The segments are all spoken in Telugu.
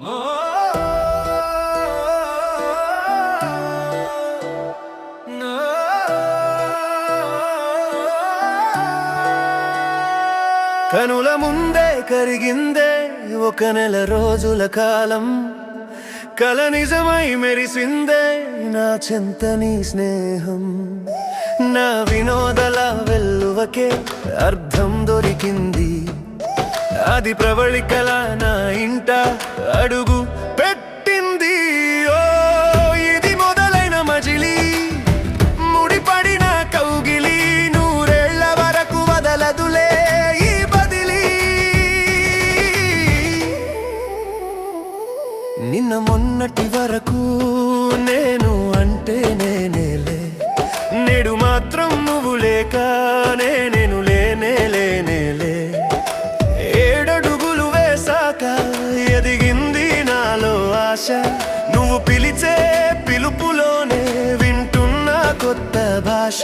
కనుల ముందే కరిగిందే ఒక నెల రోజుల కాలం. కల నిజమై మెరిసిందే నా చింతని స్నేహం. నా వినోదల వెల్లువకే అర్థం దొరికింది. అది ప్రవళికల నా ఇంట అడుగు పెట్టింది. ఓ ఇది మొదలైన మజిలీ. ముడిపడిన కౌగిలి నూరేళ్ళ వరకు వదలదులే ఈ బదిలి. నిన్న మొన్నటి వరకు నేను అంటే నేనేలే. నేడు మాత్రం నువ్వు లేక భాష నువ్వు పిలిచే పిలుపులోనే వింటున్న కొత్త భాష.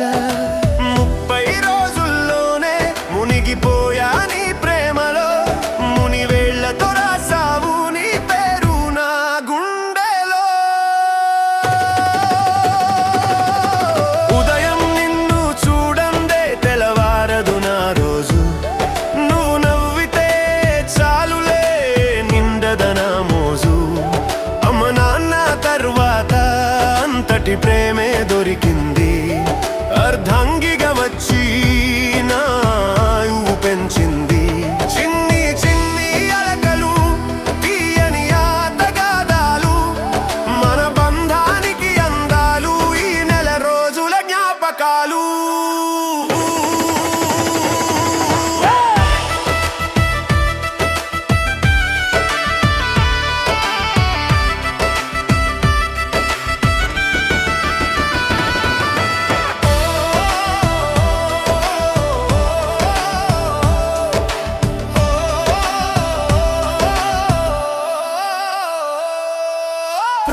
chama-te.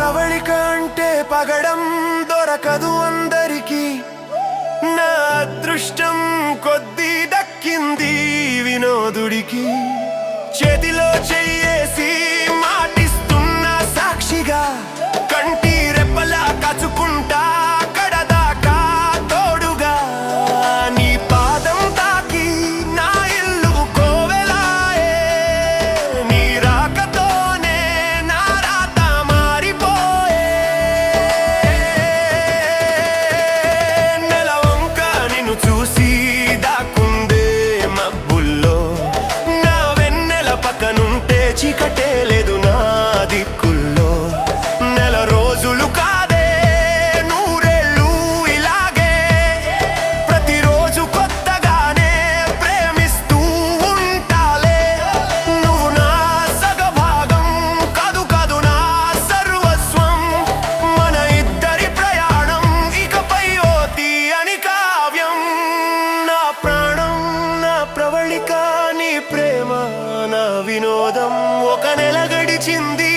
ప్రవళిక అంటే పగడం దొరకదు అందరికీ. నా అదృష్టం కొద్దీ దక్కింది వినోదుడికి. చేతిలో చెయ్యేసి నిన్ను వినోదం ఒక నెల గడిచింది.